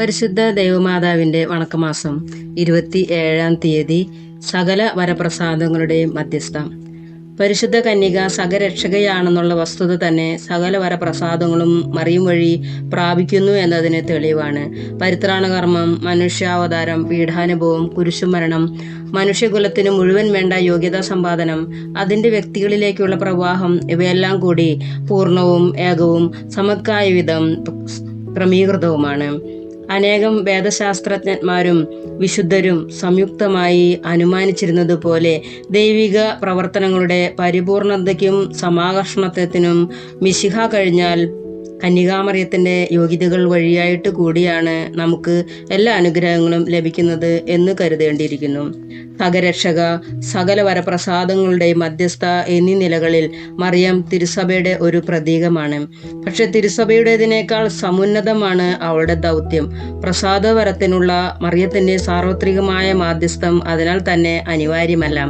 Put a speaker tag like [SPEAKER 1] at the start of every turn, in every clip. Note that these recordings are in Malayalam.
[SPEAKER 1] പരിശുദ്ധ ദേവമാതാവിന്റെ വണക്കമാസം ഇരുപത്തി ഏഴാം തീയതി സകല വരപ്രസാദങ്ങളുടെയും മധ്യസ്ഥ. പരിശുദ്ധ കന്യക സകരക്ഷകയാണെന്നുള്ള വസ്തുത തന്നെ സകല വരപ്രസാദങ്ങളും മറിയും വഴി പ്രാപിക്കുന്നു എന്നതിന് തെളിവാണ്. പരിത്രാണകർമ്മം മനുഷ്യാവതാരം പീഠാനുഭവം കുരിശുമരണം മനുഷ്യകുലത്തിന് മുഴുവൻ വേണ്ട യോഗ്യതാ സമ്പാദനം അതിന്റെ വ്യക്തികളിലേക്കുള്ള പ്രവാഹം ഇവയെല്ലാം കൂടി പൂർണവും ഏകവും സമക്കായ വിധം ക്രമീകൃതവുമാണ് അനേകം വേദശാസ്ത്രജ്ഞന്മാരും വിശുദ്ധരും സംയുക്തമായി അനുമാനിച്ചിരുന്നത് പോലെ ദൈവിക പ്രവർത്തനങ്ങളുടെ പരിപൂർണതയ്ക്കും സമാകർഷണത്വത്തിനും മിശിഹ കഴിഞ്ഞാൽ കന്യകാമറിയത്തിന്റെ യോഗ്യതകൾ വഴിയായിട്ട് കൂടിയാണ് നമുക്ക് എല്ലാ അനുഗ്രഹങ്ങളും ലഭിക്കുന്നത് എന്ന് കരുതേണ്ടിയിരിക്കുന്നു. സകരക്ഷക സകല വരപ്രസാദങ്ങളുടെ മധ്യസ്ഥ എന്നീ നിലകളിൽ മറിയം തിരുസഭയുടെ ഒരു പ്രതീകമാണ്. പക്ഷെ തിരുസഭയുടേതിനേക്കാൾ സമുന്നതമാണ് അവളുടെ ദൗത്യം. പ്രസാദവരത്തിനുള്ള മറിയത്തിന്റെ സാർവത്രികമായ മാധ്യസ്ഥം അതിനാൽ തന്നെ അനിവാര്യമല്ല.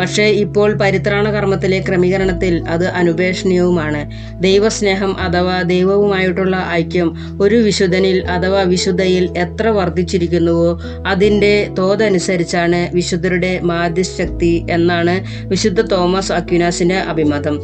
[SPEAKER 1] പക്ഷേ ഇപ്പോൾ പരിത്രാണ കർമ്മത്തിലെ ക്രമീകരണത്തിൽ അത് അനുപേക്ഷണീയവുമാണ് ദൈവസ്നേഹം അഥവാ ദൈവവുമായിട്ടുള്ള ഐക്യം ഒരു വിശുദ്ധനിൽ അഥവാ വിശുദ്ധയിൽ എത്ര വർദ്ധിച്ചിരിക്കുന്നുവോ അതിന്റെ തോതനുസരിച്ചാണ് വിശുദ്ധരുടെ മാധ്യശക്തി എന്നാണ് വിശുദ്ധ തോമസ് അക്യുനാസിന്റെ അഭിമതം.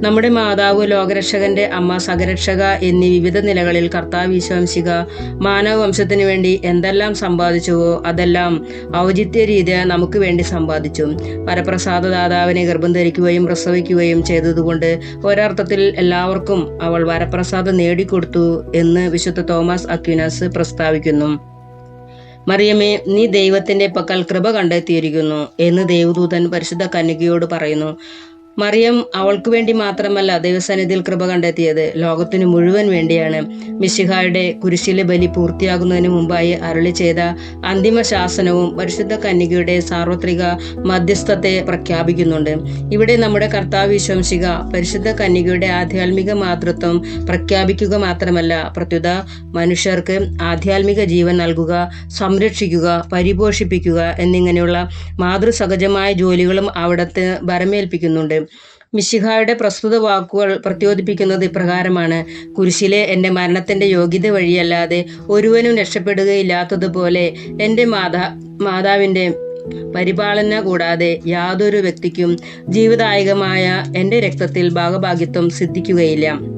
[SPEAKER 1] നമ്മുടെ മാതാവ് ലോകരക്ഷകന്റെ അമ്മ സഹരക്ഷക എന്നീ വിവിധ നിലകളിൽ കർത്താവ് വിശ്വംസിക മാനവവംശത്തിനു വേണ്ടി എന്തെല്ലാം സമ്പാദിച്ചുവോ അതെല്ലാം ഔചിത്യ രീതിയ നമുക്ക് വേണ്ടി സമ്പാദിച്ചു. പരപ്രസാദ ദാതാവിനെ ഗർഭം ധരിക്കുകയും പ്രസവിക്കുകയും ചെയ്തതുകൊണ്ട് ഒരർത്ഥത്തിൽ എല്ലാവർക്കും അവൾ വരപ്രസാദം നേടിക്കൊടുത്തു എന്ന് വിശുദ്ധ തോമസ് അക്വിനാസ് പ്രസ്താവിക്കുന്നു. മറിയമേ നീ ദൈവത്തിന്റെ പക്കൽ കൃപ കണ്ടെത്തിയിരിക്കുന്നു എന്ന് ദേവദൂതൻ പരിശുദ്ധ കന്യകയോട് പറയുന്നു. മറിയം അവൾക്ക് വേണ്ടി മാത്രമല്ല ദൈവസന്നിധിയിൽ കൃപ കണ്ടെത്തിയത് ലോകത്തിനു മുഴുവൻ വേണ്ടിയാണ്. മിശിഹായുടെ കുരിശിലെ ബലി പൂർത്തിയാകുന്നതിന് മുമ്പായി അരുളി ചെയ്ത അന്തിമ ശാസനവും പരിശുദ്ധ കന്യകയുടെ സാർവത്രിക മധ്യസ്ഥത്തെ പ്രഖ്യാപിക്കുന്നുണ്ട്. ഇവിടെ നമ്മുടെ കർത്താവ് വിശ്വംസിക പരിശുദ്ധ കന്യകയുടെ ആധ്യാത്മിക മാതൃത്വം പ്രഖ്യാപിക്കുക മാത്രമല്ല പ്രത്യുത മനുഷ്യർക്ക് ആധ്യാത്മിക ജീവൻ നൽകുക സംരക്ഷിക്കുക പരിപോഷിപ്പിക്കുക എന്നിങ്ങനെയുള്ള മാതൃസഹജമായ ജോലികളും അവിടത്തെ ഭരമേൽപ്പിക്കുന്നുണ്ട്. മിശിഹായുടെ പ്രസ്തുത വാക്കുകൾ പ്രത്യോദിപ്പിക്കുന്നത് ഇപ്രകാരമാണ്. കുരിശിലെ എന്റെ മരണത്തിന്റെ യോഗ്യത വഴിയല്ലാതെ ഒരുവനും രക്ഷപ്പെടുകയില്ലാത്തതുപോലെ എന്റെ മാതാ മാതാവിന്റെ പരിപാലന കൂടാതെ യാതൊരു വ്യക്തിക്കും ജീവദായകമായ എന്റെ രക്തത്തിൽ ഭാഗഭാഗ്യത്വം സിദ്ധിക്കുകയില്ല.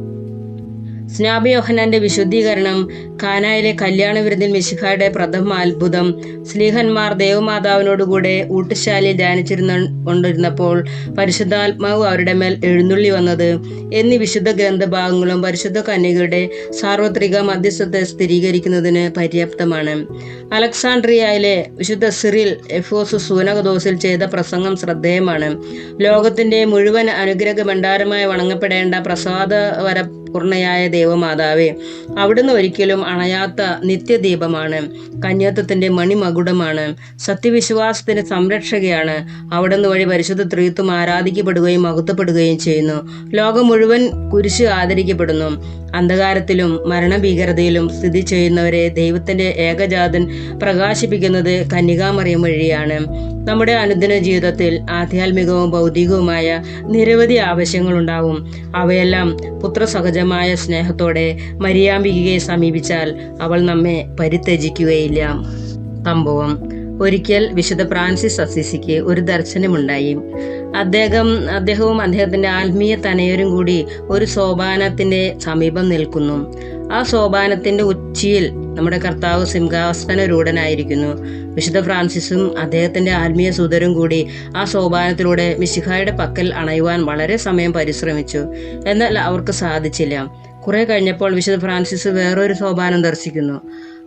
[SPEAKER 1] സ്നാപയോഹനാന്റെ വിശുദ്ധീകരണം കാനായിലെ കല്യാണ വിരുന്നിൽ മിശിഹായുടെ പ്രഥമ അത്ഭുതം സ്ലീഹന്മാർ ദേവമാതാവിനോടുകൂടെ ഊട്ടുശാലയിൽ ധ്യാനിച്ചിരുന്ന കൊണ്ടിരുന്നപ്പോൾ പരിശുദ്ധാത്മാവ് അവരുടെ മേൽ എഴുന്നള്ളി വന്നത്. എന്നീ വിശുദ്ധ ഗ്രന്ഥഭാഗങ്ങളും പരിശുദ്ധ കന്യകയുടെ സാർവത്രിക മധ്യസ്ഥത്തെ സ്ഥിരീകരിക്കുന്നതിന് പര്യാപ്തമാണ്. അലക്സാണ്ട്രിയയിലെ വിശുദ്ധ സിറിൽ എഫോസ് സൂനകദോസിൽ ചെയ്ത പ്രസംഗം ശ്രദ്ധേയമാണ്. ലോകത്തിന്റെ മുഴുവൻ അനുഗ്രഹ ഭണ്ഡാരമായി വണങ്ങപ്പെടേണ്ട പ്രസാദവര പൂർണയായ ദേവമാതാവേ അവിടുന്ന് ഒരിക്കലും അണയാത്ത നിത്യദീപമാണ്. കന്യാത്വത്തിന്റെ മണിമകുടമാണ്. സത്യവിശ്വാസത്തിന്റെ സംരക്ഷകയാണ്. അവിടുന്ന് വഴി പരിശുദ്ധ ത്രിത്വം ആരാധിക്കപ്പെടുകയും മകുത്തപ്പെടുകയും ചെയ്യുന്നു. ലോകം മുഴുവൻ കുരിശ് ആദരിക്കപ്പെടുന്നു. അന്ധകാരത്തിലും മരണഭീകരതയിലും സ്ഥിതി ചെയ്യുന്നവരെ ദൈവത്തിന്റെ ഏകജാതൻ പ്രകാശിപ്പിക്കുന്നത് കന്യകാമറിയം വഴിയാണ്. നമ്മുടെ അനുദിന ജീവിതത്തിൽ ആധ്യാത്മികവും ഭൗതികവുമായ നിരവധി ആവശ്യങ്ങളുണ്ടാവും. അവയെല്ലാം പുത്രസഹജമായ സ്നേഹത്തോടെ മരിയാമ്പികയെ സമീപിച്ചാൽ അവൾ നമ്മെ പരിത്യജിക്കുകയില്ല. സംഭവം. ഒരിക്കൽ വിശുദ്ധ ഫ്രാൻസിസ് അസിസിക്ക് ഒരു ദർശനമുണ്ടായി. അദ്ദേഹം അദ്ദേഹവും അദ്ദേഹത്തിന്റെ ആത്മീയ തനയരും കൂടി ഒരു സോപാനത്തിന്റെ സമീപം നിൽക്കുന്നു. ആ സോപാനത്തിന്റെ ഉച്ചിയിൽ നമ്മുടെ കർത്താവ് സിംഹാസന സിംഹാസനരൂഢനായിരിക്കുന്നു. വിശുദ്ധ ഫ്രാൻസിസും അദ്ദേഹത്തിന്റെ ആത്മീയ സുതരും കൂടി ആ സോപാനത്തിലൂടെ മിശിഹായുടെ പക്കൽ അണയുവാൻ വളരെ സമയം പരിശ്രമിച്ചു. എന്നാൽ അവർക്ക് സാധിച്ചില്ല. കുറെ കഴിഞ്ഞപ്പോൾ വിശുദ്ധ ഫ്രാൻസിസ് വേറൊരു സോപാനം ദർശിക്കുന്നു.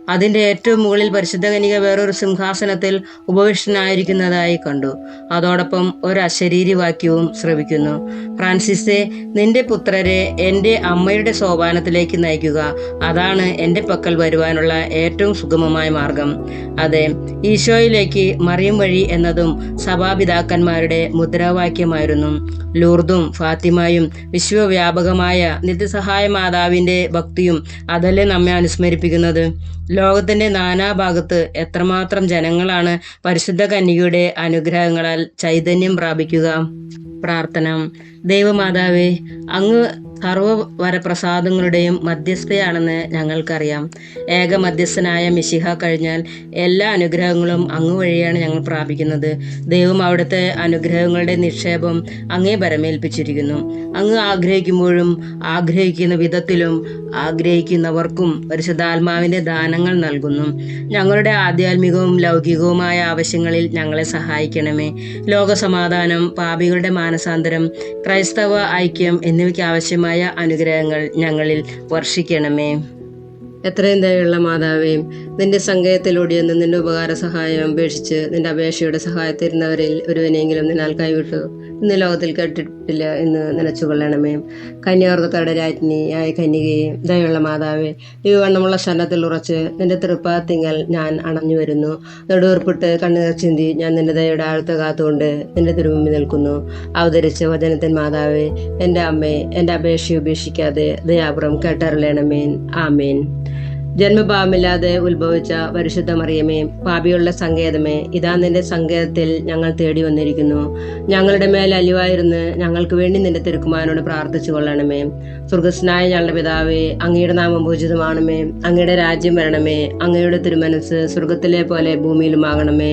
[SPEAKER 1] അതിന്റെ ഏറ്റവും മുകളിൽ പരിശുദ്ധ കനിക വേറൊരു സിംഹാസനത്തിൽ ഉപവിഷ്ടനായിരിക്കുന്നതായി കണ്ടു. അതോടൊപ്പം ഒരു അശരീരി വാക്യവും ശ്രവിക്കുന്നു. ഫ്രാൻസിസെ നിന്റെ പുത്രരെ എന്റെ അമ്മയുടെ സോപാനത്തിലേക്ക് നയിക്കുക. അതാണ് എന്റെ പക്കൽ വരുവാനുള്ള ഏറ്റവും സുഗമമായ മാർഗം. അതെ ഈശോയിലേക്ക് മറിയും വഴി എന്നതും സഭാപിതാക്കന്മാരുടെ മുദ്രാവാക്യമായിരുന്നു. ലൂർദും ഫാത്തിമയും വിശ്വവ്യാപകമായ നിത്യസഹായ മാതാവിന്റെ ഭക്തിയും അതല്ലേ നമ്മെ അനുസ്മരിപ്പിക്കുന്നത്? ലോകത്തിന്റെ നാനാഭാഗത്ത് എത്രമാത്രം ജനങ്ങളാണ് പരിശുദ്ധ കന്യകയുടെ അനുഗ്രഹങ്ങളാൽ ചൈതന്യം പ്രാപിക്കുക. പ്രാർത്ഥന. ദൈവമാതാവേ അങ്ങ് സർവവരപ്രസാദങ്ങളുടെയും മധ്യസ്ഥയാണെന്ന് ഞങ്ങൾക്കറിയാം. ഏക മധ്യസ്ഥനായ മിശിഹ കഴിഞ്ഞാൽ എല്ലാ അനുഗ്രഹങ്ങളും അങ്ങ് വഴിയാണ് ഞങ്ങൾ പ്രാപിക്കുന്നത്. ദൈവം അവിടുത്തെ അനുഗ്രഹങ്ങളുടെ നിക്ഷേപം അങ്ങേ പരമേൽപ്പിച്ചിരിക്കുന്നു അങ്ങ് ആഗ്രഹിക്കുമ്പോഴും ആഗ്രഹിക്കുന്ന വിധത്തിലും ആഗ്രഹിക്കുന്നവർക്കും പരിശുദ്ധാത്മാവിന്റെ ദാനങ്ങൾ നൽകുന്നു. ഞങ്ങളുടെ ആധ്യാത്മികവും ലൗകികവുമായ ആവശ്യങ്ങളിൽ ഞങ്ങളെ സഹായിക്കണമേ. ലോകസമാധാനം പാപികളുടെ മാനസാന്തരം ക്രൈസ്തവ ഐക്യം എന്നിവയ്ക്ക് ആവശ്യമായ അനുഗ്രഹങ്ങൾ ഞങ്ങളിൽ വർഷിക്കണമേ. എത്രയും ദയുള്ള മാതാവേയും നിന്റെ സങ്കേതത്തിലൂടെ നിന്ന് നിന്റെ ഉപകാര സഹായം അപേക്ഷിച്ച് നിന്റെ അപേക്ഷയുടെ സഹായത്തിരുന്നവരിൽ ഒരുവനെങ്കിലും നിന്നാൽ കൈവിട്ടു. ഇന്ന് ലോകത്തിൽ കേട്ടിട്ടില്ല എന്ന് നനച്ചുകൊള്ളണമേ കന്യാർഗക്കാരുടെ രാജ്ഞിയായ കന്യകയെ ദയുള്ള മാതാവേ ദിവണ്ണമുള്ള ശരണത്തിൽ ഉറച്ച് നിന്റെ തൃപ്പാത്തിങ്കൽ ഞാൻ അണഞ്ഞു വരുന്നു. നെടുവർപ്പിട്ട് കണ്ണുനീർ ചിന്തി ഞാൻ നിന്റെ ദയയുടെ ആഴത്ത് കാത്തുകൊണ്ട് നിന്റെ തിരുമുമ്പിൽ നിൽക്കുന്നു. അവതരിച്ച വചനത്തിൻ മാതാവേ എന്റെ അമ്മേ എന്റെ അപേക്ഷയെ ഉപേക്ഷിക്കാതെ ദയാപുറം കേട്ടറിയണമേൻ ആമേൻ. ജന്മഭാവമില്ലാതെ ഉത്ഭവിച്ച പരിശുദ്ധ മറിയമേ പാപിയുള്ള സങ്കേതമേ ഇതാ നിന്റെ സങ്കേതത്തിൽ ഞങ്ങൾ തേടി വന്നിരിക്കുന്നു. ഞങ്ങളുടെ മേൽ അലിവായിരുന്ന് ഞങ്ങൾക്ക് വേണ്ടി നിന്റെ തിരുക്കുമാരനോട് പ്രാർത്ഥിച്ചു കൊള്ളണമേ. സ്വർഗസ്നായ ഞങ്ങളുടെ പിതാവേ അങ്ങയുടെ നാമം പൂജിതമാണമേ. അങ്ങയുടെ രാജ്യം വരണമേ. അങ്ങയുടെ തിരുമനസ് സ്വർഗത്തിലെ പോലെ ഭൂമിയിലുമാകണമേ.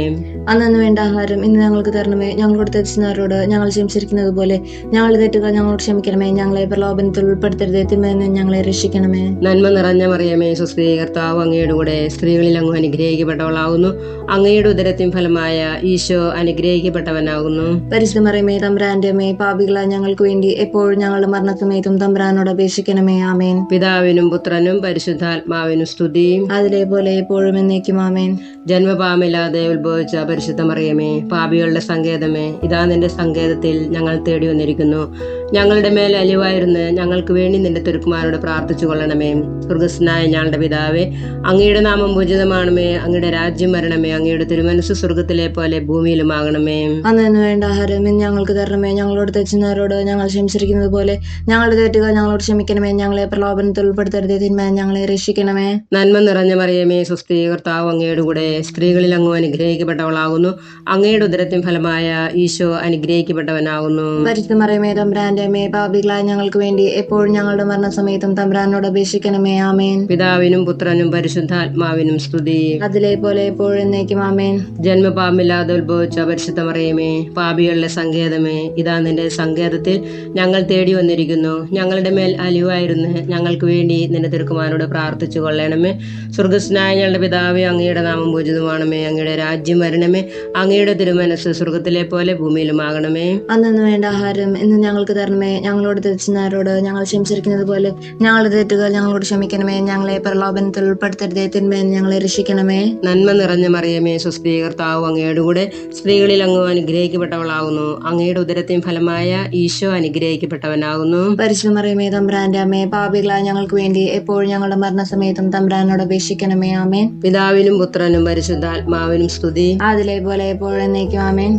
[SPEAKER 2] അന്നു വേണ്ട ആഹാരം ഇന്ന് ഞങ്ങൾക്ക് തരണമേ. ഞങ്ങളോട് തെറ്റിച്ചവരോട് ഞങ്ങൾ ക്ഷമിച്ചിരിക്കുന്നത് പോലെ ഞങ്ങളുടെ തെറ്റുകൾ ഞങ്ങളോട് ക്ഷമിക്കണമേ. ഞങ്ങളെ പ്രലോഭനത്തിൽ ഉൾപ്പെടുത്തരുത്. തിന്മയെന്ന് ഞങ്ങളെ രക്ഷിക്കണമേ.
[SPEAKER 1] നന്മ നിറഞ്ഞ മറിയമേ സുസ്ഥീ കർത്താവ് അങ്ങയുടെ കൂടെ സ്ത്രീകളിൽ അങ്ങ് അനുഗ്രഹിക്കപ്പെട്ടവളാകുന്നു. അങ്ങയുടെ ഉദരത്തിൻ ഫലമായ ഈശോ അനുഗ്രഹിക്കപ്പെട്ടവനാകുന്നു.
[SPEAKER 2] പരിശുദ്ധമറിയമേ തമ്പ്രാന്റെ അമ്മേ പാപികളായ ഞങ്ങൾക്ക് വേണ്ടി എപ്പോഴും ഞങ്ങളുടെ മരണത്തിനേതും തമ്പ്രാനോട് അപേക്ഷിക്കണമേ ആമേൻ.
[SPEAKER 1] പിതാവിനും പുത്രനും പരിശുദ്ധാത്മാവിനും സ്തുതി
[SPEAKER 2] അതിലെ പോലെ എപ്പോഴും എന്നേക്കും ആമേൻ.
[SPEAKER 1] ജന്മപാമില്ലാതെ ഉത്ഭവിച്ച പരിശുദ്ധമറിയമേ പാപികളുടെ സങ്കേതമേ ഇതാ നിന്റെ സങ്കേതത്തിൽ ഞങ്ങൾ തേടി വന്നിരിക്കുന്നു ഞങ്ങളുടെ മേൽ അലിവായിരുന്ന് ഞങ്ങൾക്ക് വേണ്ടി നിന്റെ തിരുക്കുമാരോട് പ്രാർത്ഥിച്ചു കൊള്ളണമേ. സ്വർഗസ്നായ ഞങ്ങളുടെ പിതാവേ അങ്ങയുടെ നാമം ഉചിതമാണമേ. അങ്ങയുടെ രാജ്യം വരണമേ. അങ്ങയുടെ തിരുമനസ് സ്വർഗത്തിലെ പോലെ ഭൂമിയിലുമാകണമേ.
[SPEAKER 2] അന്നു വേണ്ട ആഹാരം ഞങ്ങൾക്ക് തരണമേ. ഞങ്ങളോട് തെച്ചുന്നവരോട് ഞങ്ങൾ ക്ഷമിച്ചിരിക്കുന്നത് പോലെ ഞങ്ങളുടെ തെറ്റുകൾ ഞങ്ങളോട് ക്ഷമിക്കണമേ. ഞങ്ങളെ പ്രലോഭനത്തിൽ ഉൾപ്പെടുത്തരുതേ. തിന്മേ ഞങ്ങളെ രക്ഷിക്കണമേ.
[SPEAKER 1] നന്മ നിറഞ്ഞ മറിയമേ സുസ്ഥീ കർത്താവ് അങ്ങയുടെ കൂടെ സ്ത്രീകളിൽ അങ്ങ് അനുഗ്രഹിക്കപ്പെട്ടവളാകുന്നു. അങ്ങയുടെ ഉദരത്തിൻ ഫലമായ ഈശോ അനുഗ്രഹിക്കപ്പെട്ടവനാകുന്നു.
[SPEAKER 2] പരിശുദ്ധമറിയമേ തമ്പ്രാന്റെ അമ്മേ പാപികളായ ഞങ്ങൾക്ക് വേണ്ടി എപ്പോഴും ഞങ്ങളുടെ മരണസമയത്തും തമ്പ്രാനോട് അപേക്ഷിക്കണമേ. ആമേൻ.
[SPEAKER 1] പിതാവിനും പുത്രനും പരിശുദ്ധാത്മാവിനും സ്തുതി.
[SPEAKER 2] അതിലെ പോലെ എപ്പോഴും എന്നേക്കും ആമേൻ.
[SPEAKER 1] ജന്മപാമില്ലാതെ ഉത്ഭവിച്ച പരിശുദ്ധ മറിയമേ പാപികളുടെ സങ്കേതമേ ഇതാ നിന്റെ സങ്കേതത്തിൽ ഞങ്ങൾ തേടി വന്നിരിക്കുന്നു. ഞങ്ങളുടെ മേൽ അലിവായിരുന്നു ഞങ്ങൾക്ക് വേണ്ടി നിന്റെ തിരുക്കുമാരോട് പ്രാർത്ഥിച്ചു കൊള്ളണമേ. സ്വർഗസ്നായ ഞങ്ങളുടെ പിതാവേ അങ്ങയുടെ നാമം പൂജിതമാണമേ. അങ്ങയുടെ രാജ്യം വരണമേ. അങ്ങയുടെ തിരുമനസ് സ്വർഗത്തിലെ പോലെ ഭൂമിയിലുമാകണമേ.
[SPEAKER 2] അന്നു വേണ്ട ആഹാരം ഇന്ന് ഞങ്ങൾക്ക് തരണമേ ഞങ്ങളോട് തെറ്റുന്നവരോട് ഞങ്ങൾ ക്ഷമിച്ചിരിക്കുന്നത് പോലെ ഞങ്ങളുടെ തെറ്റുകൾ ഞങ്ങളോട് ക്ഷമിക്കണമേ ഞങ്ങളെ പ്രലോഭനത്തിൽ ഉൾപ്പെടുത്തരുതേ തിന്മേ ഞങ്ങളെ രക്ഷിക്കണമേ.
[SPEAKER 1] നന്മ നിറഞ്ഞ മറിയമേ സുസ്ഥീ കർത്താവ് അങ്ങയുടെ കൂടെ സ്ത്രീകളിൽ അങ്ങ് അനുഗ്രഹിക്കപ്പെട്ടവളാകുന്നു അങ്ങയുടെ ഉദരത്തിന് ഫലമായ ഈശോ അനുഗ്രഹിക്കപ്പെട്ടവനാകുന്നു.
[SPEAKER 2] പരിശുദ്ധ മറിയമേ തമ്പ്രാന്റെ അമ്മേ പാപികളായ ഞങ്ങൾക്ക് വേണ്ടി എപ്പോഴും ഞങ്ങളുടെ മരണസമയത്തും തമ്പ്രാനോട് അപേക്ഷിക്കണമേ ആമേൻ.
[SPEAKER 1] പിതാവിനും പുത്രനും പരിശുദ്ധാത്മാവിനും സ്തുതി.
[SPEAKER 2] അതിലെ പോലെ എപ്പോഴും എന്നേക്കും ആമേൻ.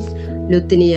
[SPEAKER 1] ലുത്തിനിയ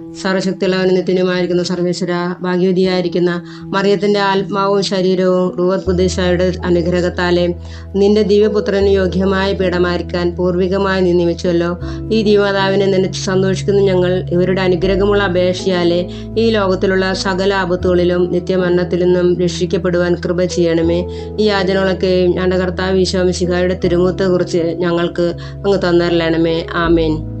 [SPEAKER 1] സർവശക്തിയുള്ളവൻ നിത്യനുമായിരിക്കുന്ന സർവേശ്വര ഭാഗ്യവതിയായിരിക്കുന്ന മറിയത്തിന്റെ ആത്മാവും ശരീരവും റൂവത് കുദേശായുടെ അനുഗ്രഹത്താലെ നിന്റെ ദിവ്യപുത്രന് യോഗ്യമായ പീഠമായിരിക്കാൻ പൂർവികമായി നീ ഈ ദിവ്യമാതാവിനെ നനച്ച് സന്തോഷിക്കുന്ന ഞങ്ങൾ ഇവരുടെ അനുഗ്രഹമുള്ള അപേക്ഷയാലെ ഈ ലോകത്തിലുള്ള സകല ആപത്തുകളിലും നിത്യമരണത്തിൽ നിന്നും രക്ഷിക്കപ്പെടുവാൻ കൃപ ചെയ്യണമേ. ഈ യാചനകളൊക്കെയും ഞങ്ങളുടെ കർത്താവ് ഈശോമിശിഹായുടെ തിരുമുഖത്തെക്കുറിച്ച് ഞങ്ങൾക്ക് അങ്ങ് തന്നരലണമേ ആമേൻ.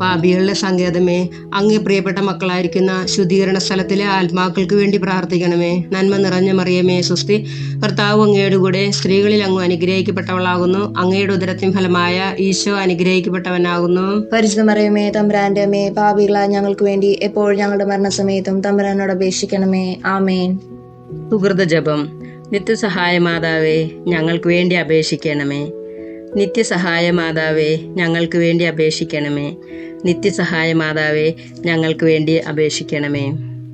[SPEAKER 1] പാപികളുടെ സങ്കേതമേ അങ്ങേ പ്രിയപ്പെട്ട മക്കളായിരിക്കുന്ന ശുദ്ധീകരണ സ്ഥലത്തിലെ ആത്മാക്കൾക്ക് വേണ്ടി പ്രാർത്ഥിക്കണമേ. നന്മ നിറഞ്ഞ മറിയമേ സുസ്തി. കർത്താവ് അങ്ങയുടെ കൂടെ സ്ത്രീകളിൽ അങ്ങ് അനുഗ്രഹിക്കപ്പെട്ടവളാകുന്നു. അങ്ങയുടെ ഉദരത്തിൻ ഫലമായ ഈശോ അനുഗ്രഹിക്കപ്പെട്ടവനാകുന്നു.
[SPEAKER 2] പരിശുദ്ധ മറിയമേ തമ്പ്രാന്റെ അമ്മേ പാപികളായ ഞങ്ങൾക്ക് വേണ്ടി എപ്പോഴും ഞങ്ങളുടെ മരണസമയത്തും തമ്പ്രാനോട് അപേക്ഷിക്കണമേ. ആമേൻ.
[SPEAKER 1] സുഹൃത ജപം നിത്യസഹായ മാതാവേ ഞങ്ങൾക്ക് വേണ്ടി അപേക്ഷിക്കണമേ. നിത്യസഹായ മാതാവേ ഞങ്ങൾക്ക് വേണ്ടി അപേക്ഷിക്കണമേ. നിത്യസഹായ മാതാവേ ഞങ്ങൾക്ക് വേണ്ടി അപേക്ഷിക്കണമേ.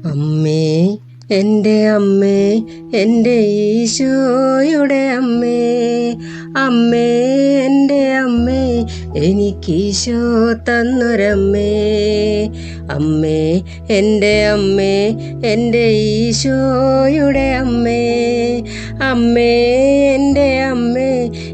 [SPEAKER 1] അമ്മേ എന്റെ അമ്മേ എന്റെ ഈശോയുടെ അമ്മേ. അമ്മേ എന്റെ അമ്മേ എനിക്കീശോ തന്നൊരമ്മേ. അമ്മേ എന്റെ അമ്മേ എന്റെ ഈശോയുടെ അമ്മേ. അമ്മേ എന്റെ അമ്മേ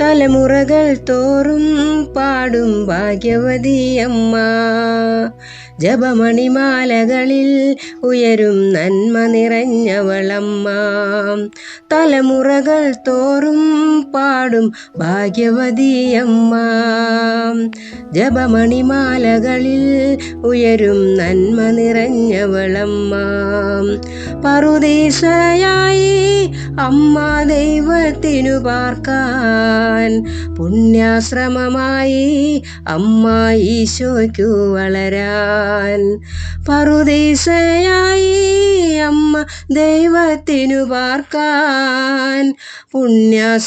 [SPEAKER 1] തലമുറകൾ തോറും പാടും ഭാഗ്യവതി അമ്മ ജപമണിമാലകളിൽ ഉയരും നന്മ നിറഞ്ഞവളമ്മ തലമുറകൾ തോറും പാടും ഭാഗ്യവതിയമ്മ. ജപമണിമാലകളിൽ ഉയരും നന്മ നിറഞ്ഞവളമ്മ പറുദീശയായി അമ്മ ദൈവത്തിനു പാർക്കാൻ പുണ്യാശ്രമമായി അമ്മ ഈശോയ്ക്കു വളരാൻ പറുദീസയായി അമ്മ ദൈവത്തിനു പാർക്കാൻ പുണ്യാശ്രമമായി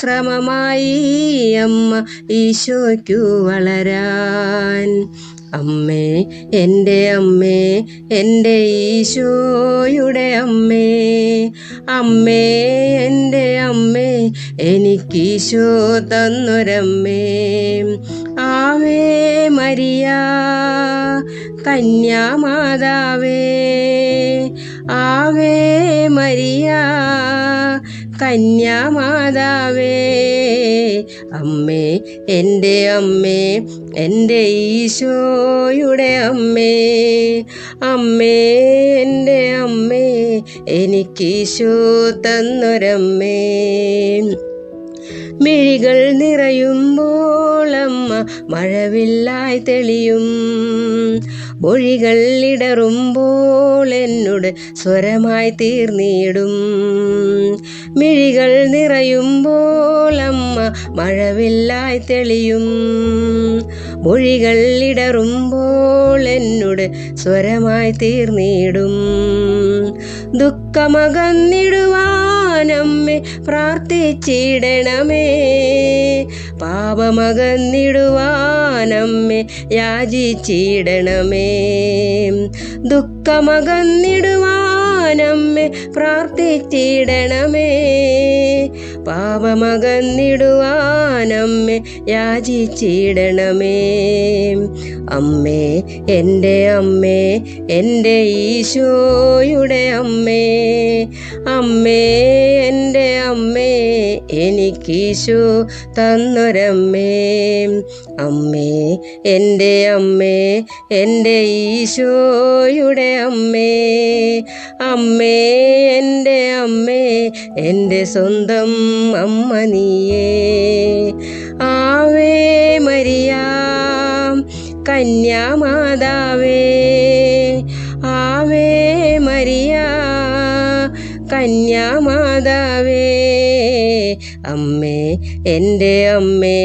[SPEAKER 1] അമ്മ ഈശോയ്ക്കു വളരാൻ. അമ്മേ എന്റെ അമ്മേ എന്റെ ഈശോയുടെ അമ്മേ. അമ്മേ എന്റെ അമ്മേ എനിക്കീശോ തന്നൊരമ്മേ. ആവേ മരിയ കന്യാമാതാവേ ആവേ മരിയ കന്യാമാതാവേ. അമ്മേ എന്റെ അമ്മേ എന്റെ ഈശോയുടെ അമ്മേ അമ്മേ എന്റെ അമ്മേ എനിക്കീശോ തന്നൊരമ്മേ. മിഴികൾ നിറയുമ്പോൾ അമ്മ മഴവില്ലായി തെളിയും. മൊഴികൾ ഇടറുമ്പോൾ എന്നോട് സ്വരമായി തീർന്നിടും. മിഴികൾ നിറയുമ്പോൾ അമ്മ മഴവില്ലായി തെളിയും. മൊഴികൾ ഇടറുമ്പോൾ എന്നോട് സ്വരമായി തീർന്നിടും. ദുഃഖമകന്നിടുവാനമ്മെ പ്രാർത്ഥിച്ചിടണമേ. പാപമകന്നിടുവാനമ്മേ യാചിച്ചിടണമേ. ദുഃഖമകന്നിടുവാനമ്മേ പ്രാർത്ഥിച്ചിടണമേ. പാപമകന്നിടുവാനമ്മേ യാചിച്ചിടണമേ. അമ്മേ എന്റെ അമ്മേ എന്റെ ഈശോയുടെ അമ്മേ. അമ്മേ എന്റെ അമ്മേ എനിക്കീശോ തന്നൊരമ്മേ. അമ്മേ എന്റെ അമ്മേ എന്റെ ഈശോയുടെ അമ്മേ. അമ്മേ എന്റെ അമ്മേ എന്റെ സ്വന്തം അമ്മ നീയേ. ആവേ മരിയ കന്യാമാതാവേ ആവേ മരിയ കന്യാമാതാവേ അമ്മേ എന്റെ അമ്മേ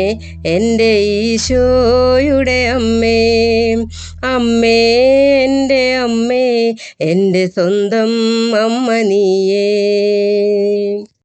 [SPEAKER 1] എന്റെ ഈശോയുടെ അമ്മേ അമ്മേ എന്റെ അമ്മേ എന്റെ സ്വന്തം അമ്മ നീയേ.